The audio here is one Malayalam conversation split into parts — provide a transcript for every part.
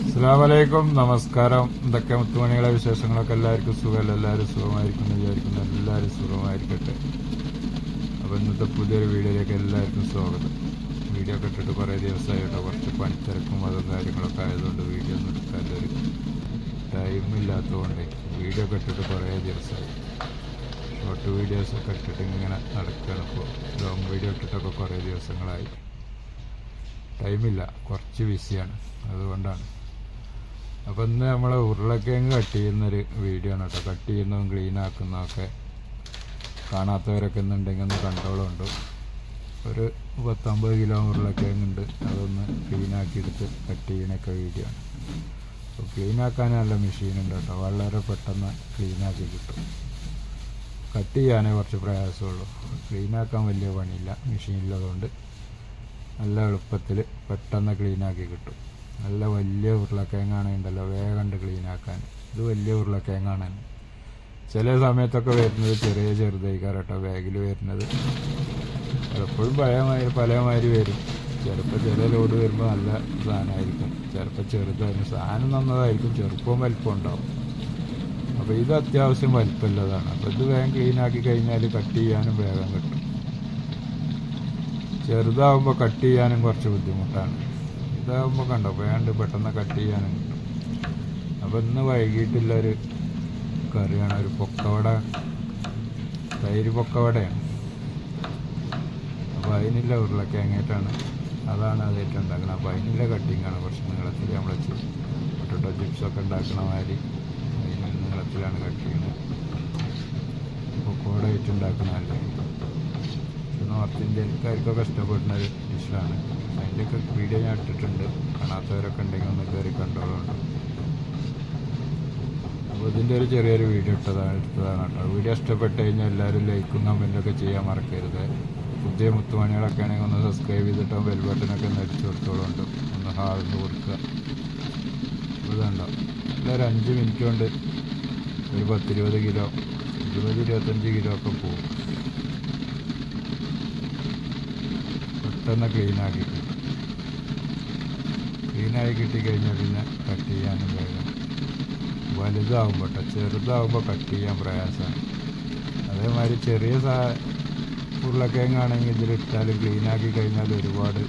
അസ്സാമലൈക്കും നമസ്കാരം. ഇതൊക്കെ മുത്തുമണികളെ വിശേഷങ്ങളൊക്കെ? എല്ലാവർക്കും സുഖമല്ല? എല്ലാവരും സുഖമായിരിക്കും എന്ന് വിചാരിക്കുന്നു. എല്ലാവരും സുഖമായിരിക്കട്ടെ. അപ്പോൾ ഇന്നത്തെ പുതിയൊരു വീഡിയോയിലേക്ക് എല്ലാവർക്കും സ്വാഗതം. വീഡിയോ ഒക്കെ ഇട്ടിട്ട് കുറേ ദിവസമായി കേട്ടോ കുറച്ച് പണിത്തിരക്കും അതും കാര്യങ്ങളൊക്കെ ആയതുകൊണ്ട് വീഡിയോ ഒന്നും എടുക്കാനൊരു ടൈം ഇല്ലാത്തതുകൊണ്ട് വീഡിയോ ഒക്കെ ഇട്ടിട്ട് കുറേ ദിവസമായി. ഷോർട്ട് വീഡിയോസ് ഒക്കെ ഇട്ടിട്ട് ഇങ്ങനെ നടക്കുകയാണ് ഇപ്പോൾ ലോങ് വീഡിയോ ഇട്ടിട്ടൊക്കെ കുറേ ദിവസങ്ങളായി. ടൈമില്ല കുറച്ച് ബിസിയാണ് അതുകൊണ്ടാണ്. അപ്പോൾ ഇന്ന് നമ്മൾ ഉരുളക്കിഴങ്ങ് കട്ട് ചെയ്യുന്നൊരു വീഡിയോ ആണ് കേട്ടോ. കട്ട് ചെയ്യുന്നതും ക്ലീൻ ആക്കുന്നതൊക്കെ കാണാത്തവരൊക്കെ ഇന്നുണ്ടെങ്കിൽ ഒന്ന് കണ്ടോളുണ്ട് ഒരു പത്തൊമ്പത് കിലോ ഉരുളക്കിഴങ്ങ് ഉണ്ട്. അതൊന്ന് ക്ലീൻ ആക്കിയെടുത്ത് കട്ട് ചെയ്യണൊക്കെ വീഡിയോ ആണ്. അപ്പോൾ ക്ലീൻ ആക്കാൻ നല്ല മെഷീൻ ഉണ്ട് കേട്ടോ. വളരെ പെട്ടെന്ന് ക്ലീൻ ആക്കി കിട്ടും. കട്ട് ചെയ്യാനേ കുറച്ച് പ്രയാസമുള്ളൂ. ക്ലീൻ ആക്കാൻ വലിയ പണിയില്ല. മെഷീനിലതുകൊണ്ട് നല്ല എളുപ്പത്തിൽ പെട്ടെന്ന് ക്ലീൻ ആക്കി കിട്ടും. നല്ല വലിയ ഉരുളക്കിഴങ്ങാണ് ഉണ്ടല്ലോ വേഗം ക്ലീനാക്കാൻ ഇത് വലിയ ഉരുളക്കിഴങ്ങാണ്. ചില സമയത്തൊക്കെ വരുന്നത് ചെറിയ ചെറുതായിക്കാറ് കേട്ടോ ബാഗിൽ വരുന്നത്. പലപ്പോഴും പഴയമാതിരി പലമാതിരി വരും. ചിലപ്പോൾ ചില ലോഡ് വരുമ്പോൾ നല്ല സാധനമായിരിക്കും. ചിലപ്പോൾ ചെറുതായിരുന്നു. സാധനം നന്നതായിരിക്കും ചെറുപ്പവും വലിപ്പം ഉണ്ടാവും. അപ്പോൾ ഇത് അത്യാവശ്യം വലിപ്പമുള്ളതാണ്. അപ്പോൾ ഇത് വേഗം ക്ലീൻ ആക്കി കഴിഞ്ഞാൽ കട്ട് ചെയ്യാനും വേഗം കിട്ടും. ചെറുതാവുമ്പോൾ കട്ട് ചെയ്യാനും കുറച്ച് ബുദ്ധിമുട്ടാണ്. ഇതാവുമ്പോൾ കണ്ടോ വേണ്ട പെട്ടെന്ന് കട്ട് കിട്ടും അപ്പോൾ ഇന്ന് വൈകിട്ടുള്ളൊരു കറിയാണ് ഒരു പൊക്കവട തൈര് പൊക്കവടയാണ്. അപ്പോൾ അതിനുള്ള ഉരുളക്കിഴങ്ങേറ്റാണ്. അതാണ് അതായിട്ട് ഉണ്ടാക്കുന്നത് അപ്പോൾ അതിനുള്ള കട്ടിങ്ങാണ് കുറച്ച് നീളത്തിൽ നമ്മൾ പൊട്ടറ്റോ ചിപ്സൊക്കെ ഉണ്ടാക്കണ മാതിരി അതിന് നീളത്തിലാണ് കട്ട് ചെയ്യുന്നത് പൊക്കവട ഇത് നോർത്ത് ഇന്ത്യക്കാർക്കൊക്കെ ഇഷ്ടപ്പെടുന്ന ഒരു ഡിഷാണ്. അതിന്റെയൊക്കെ വീഡിയോ ഞാൻ ഇട്ടിട്ടുണ്ട്. കാണാത്തവരൊക്കെ ഉണ്ടെങ്കിൽ ഒന്ന് കയറി കണ്ടോളുണ്ട് അപ്പോൾ ഇതിന്റെ ഒരു ചെറിയൊരു വീഡിയോ ഇട്ടതാണ് എടുത്തതാണ് കേട്ടോ. വീഡിയോ ഇഷ്ടപ്പെട്ട് കഴിഞ്ഞാൽ എല്ലാവരും ലൈക്കും കമന്റൊക്കെ ചെയ്യാൻ മറക്കരുത്. പുതിയ മുത്തുമണികളൊക്കെ ആണെങ്കിൽ ഒന്ന് സബ്സ്ക്രൈബ് ചെയ്തിട്ട് ബെൽ ബട്ടനൊക്കെ ഒന്ന് അടിച്ചു കൊടുത്തോളുണ്ട്. ഒന്ന് ഹാർന്ന് കൊടുക്കുക. ഇതുണ്ടോ എല്ലാവരും അഞ്ച് മിനിറ്റ് കൊണ്ട് ഒരു പത്തിരുപത് കിലോ ഇരുപത് ഇരുപത്തഞ്ച് കിലോ ഒക്കെ പോകും പെട്ടെന്ന് ക്ലീനാക്കി കിട്ടും. ക്ലീനായി കിട്ടിക്കഴിഞ്ഞാൽ പിന്നെ കട്ട് ചെയ്യാനും വേഗം വലുതാവുമ്പോൾ കേട്ടോ ചെറുതാവുമ്പോൾ കട്ട് ചെയ്യാൻ പ്രയാസമാണ് അതേമാതിരി ചെറിയ സാ ഉരുളക്കിഴങ്ങാണെങ്കിൽ ഇതിലിട്ടാലും ക്ലീനാക്കി കഴിഞ്ഞാൽ ഒരുപാട്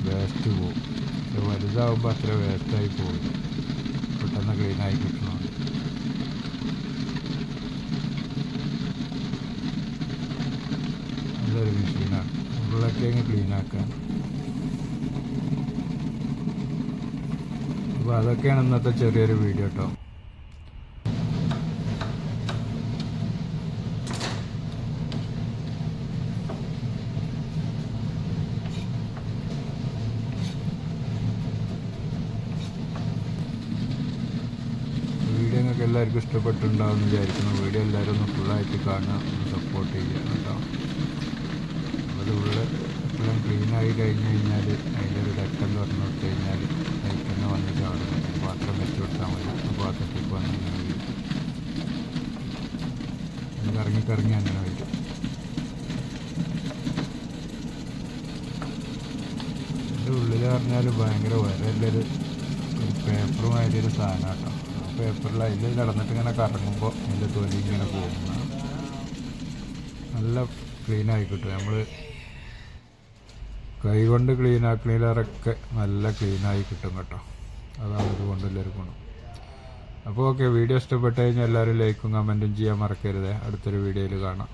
വേസ്റ്റ് പോകും. പക്ഷെ വലുതാവുമ്പോൾ അത്ര വേസ്റ്റായി പോകില്ല പെട്ടെന്ന് ക്ലീനായി കിട്ടണമുണ്ട് അതൊരു മെഷീനാണ്. ഉരുളക്കിഴങ്ങ് ക്ലീനാക്കാൻ. അപ്പോൾ അതൊക്കെയാണ് ഇന്നത്തെ ചെറിയൊരു വീഡിയോ കേട്ടോ വീഡിയോ നിങ്ങൾക്ക് എല്ലാവർക്കും ഇഷ്ടപ്പെട്ടിട്ടുണ്ടാവും എന്ന് വിചാരിക്കുന്നു. വീഡിയോ എല്ലാവരും ഒന്ന് ഫുള്ളായിട്ട് കാണുക സപ്പോർട്ട് ചെയ്യുക കേട്ടോ. എല്ലാം കഴിഞ്ഞു കഴിഞ്ഞ് കഴിഞ്ഞാൽ അതിന്റെ ഒരു ഘട്ടം തുറന്നു കൊടുത്തു കഴിഞ്ഞാൽ അതിൽ തന്നെ വന്ന് ചാടും. പാത്രം വെച്ച് കൊടുത്താൽ മതി. ആ പാത്രത്തിൽ വന്ന് അങ്ങനെ വരും അത് കറങ്ങി കറങ്ങി അങ്ങനെ വരും. ഇതിന്റെ ഉള്ളിൽ പറഞ്ഞാൽ ഭയങ്കര വരല്ലൊരു ഒരു പേപ്പറുമായിട്ട് ഒരു സാധനം കേട്ടോ. ആ പേപ്പറിൽ അതിൽ കിടന്നിട്ട് ഇങ്ങനെ കറങ്ങുമ്പോൾ അതിന്റെ തൊലി ഇങ്ങനെ പോകുന്നതാണ്. നല്ല ക്ലീൻ ആയി കിട്ടും. നമ്മൾ കൈ കൊണ്ട് ക്ലീൻ ആക്കണേലൊക്കെ നല്ല ക്ലീനായി കിട്ടും കേട്ടോ. അതാണ് ഇതുകൊണ്ടുള്ളൊരു ഗുണം. അപ്പോൾ ഓക്കെ വീഡിയോ ഇഷ്ടപ്പെട്ട് കഴിഞ്ഞാൽ എല്ലാവരും ലൈക്കും കമന്റും ചെയ്യാൻ മറക്കരുത്. അടുത്തൊരു വീഡിയോയിൽ കാണാം.